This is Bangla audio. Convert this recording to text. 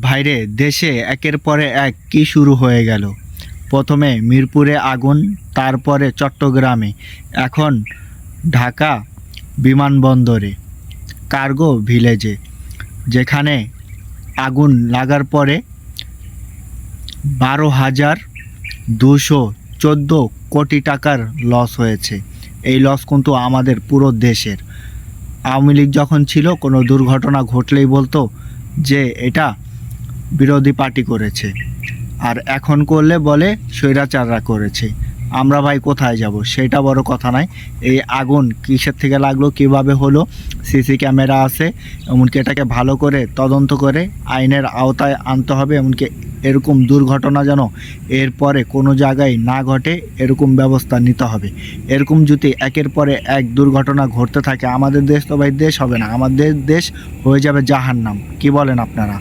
ভাইরে, দেশে একের পরে এক কি শুরু হয়ে গেল? প্রথমে মিরপুরে আগুন, তারপরে চট্টগ্রামে, এখন ঢাকা বিমানবন্দরে, কার্গো ভিলেজে, যেখানে আগুন লাগার পরে বারো হাজার দুশো চোদ্দ কোটি টাকার লস হয়েছে। এই লস কিন্তু আমাদের পুরো দেশের। আওয়ামী লীগ যখন ছিল, কোনো দুর্ঘটনা ঘটলেই বলতো যে এটা বিরোধী পার্টি করেছে। আর এখন করলে বলে স্বৈরাচাররা করেছে। আমরা ভাই কোথায় যাব? সেটা বড় কথা নয়। এই আগুন কিসের থেকে লাগল, কীভাবে হলো? সিসি ক্যামেরা আছে, এমনকি এটাকে ভালো করে তদন্ত করে আইনের আওতায় আনতে হবে। এমনকি এরকম দুর্ঘটনা যেন এরপরে কোনো জায়গায় না ঘটে, এরকম ব্যবস্থা নিতে হবে। এরকম যদি একের পরে এক দুর্ঘটনা ঘটতে থাকে, আমাদের দেশ তো ভাই দেশ হবে না। আমাদের দেশ হয়ে যাবে জাহান্নাম। কি বলেন আপনারা?